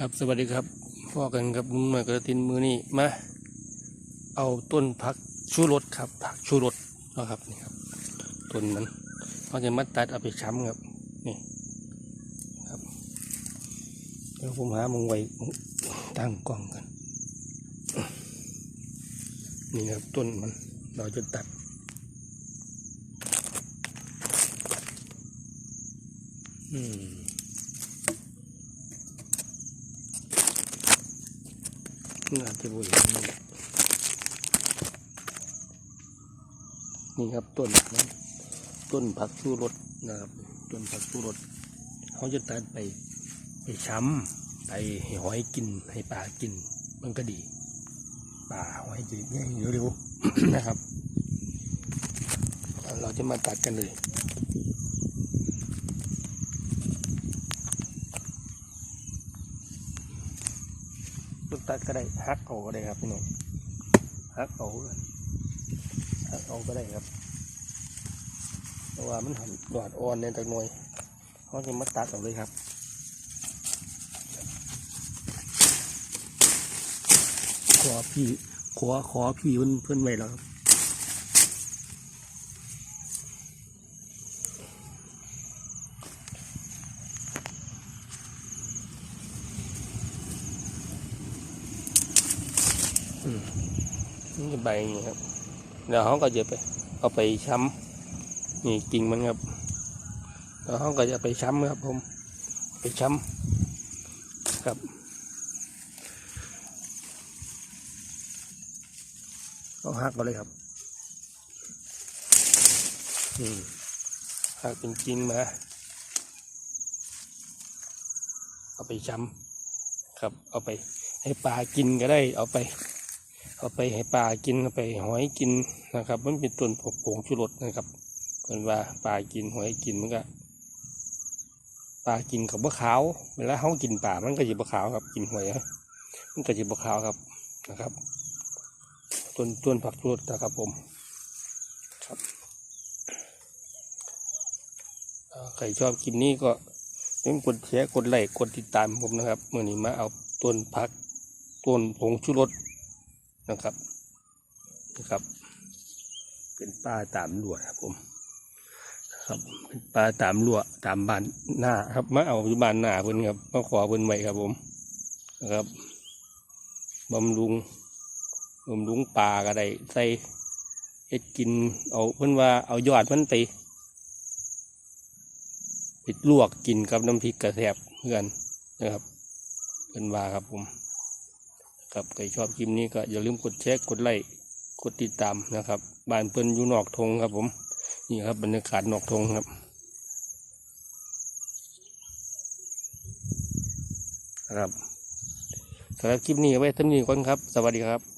ครับสวัสดีครับพ่อกันครับลุงหน่อยกระตินมือนี่มาเอาต้นพักชูรสครับผักชูรสนะครับนี่ครับต้นมันเขาจะมาตัดเอาไปช้ำครับนี่ครับเดี๋ยวผมหามงไว้ตั้งกล้องกันนี่ครับต้นมันเราจะตัดอืม น่าจะบุยนี่ครับต้นนะต้นผักชูรสนะครับต้นผักชูรสเขาจะตัดไปไปช้ำไปให้หอยกินให้ปลากิน มันก็ดีปลาหอยจะง่ายเร็วๆนะครับ เราจะมาตัดกันเลย กตัดก็ได้ฮักเอาก็ได้ครับพี่น้องฮักเอากันฮักเอาก็ได้ครับเพราะว่ามันหันดอดอ่อนเนี่ยจากหน่วยเขาจะมาตัดเอาเลยครับขอพี่ขอขอพี่เพื่อนเพื่อนไว้แล้วครับ นี่ใบอย่างนี้ครับเดี๋ยวเขาก็จะไปเอาไปช้ำนี่กิ่งมันครับแล้วเขาก็จะไปช้ำครับ ผม ไปช้ำครับต้องหักก็เลยครับอืมหักเป็นกิ่งมาเอาไปช้ำครับ เอาไปให้ปลากินก็ได้เอาไป เอาไปให้ปลากินเอาไปหอยกินนะครับ มันเป็นต้นผงชูรสนะครับเป็นว่าปลากินหอยกินมันก็ปลากินกับมะขาวเวลาเขากินปลามันก็จะบะขาวครับกินหอยมันก็จะบะขาวครับนะครับต้นต้นผักชูรสนะครับผมครับใครชอบกินนี้ก็ต้องกดแชร์กดไลค์กดติดตามผมนะครับเมื่อนี้มาเอาต้นผักต้นผงชูรส นะครับนะครับ เป็นปลาตามลวดครับผมครับเป็นปลาตามลวดตามบ้านหน้าครับมาเอาอยู่บ้านหน้าเพิ่นครับมาขอเพิ่นไว้ครับผมนะครับบำรุงบำรุงปลาก็ได้ใส่เฮ็ดกินเอาเพิ่นว่าเอายอดมันไปไปลวกกินกับน้ำพริกกระแสบเพื่อนนะครับเพิ่นว่าครับผม ครับใครชอบคลิปนี้ก็อย่าลืมกดแชร์กดไลค์กดติดตามนะครับบ้านเปิ้นอยู่นอกทงครับผมนี่ครับบรรยากาศนอกทงครับครับสำหรับคลิปนี้ไว้เท่านี้ก่อนครับ สวัสดีครับ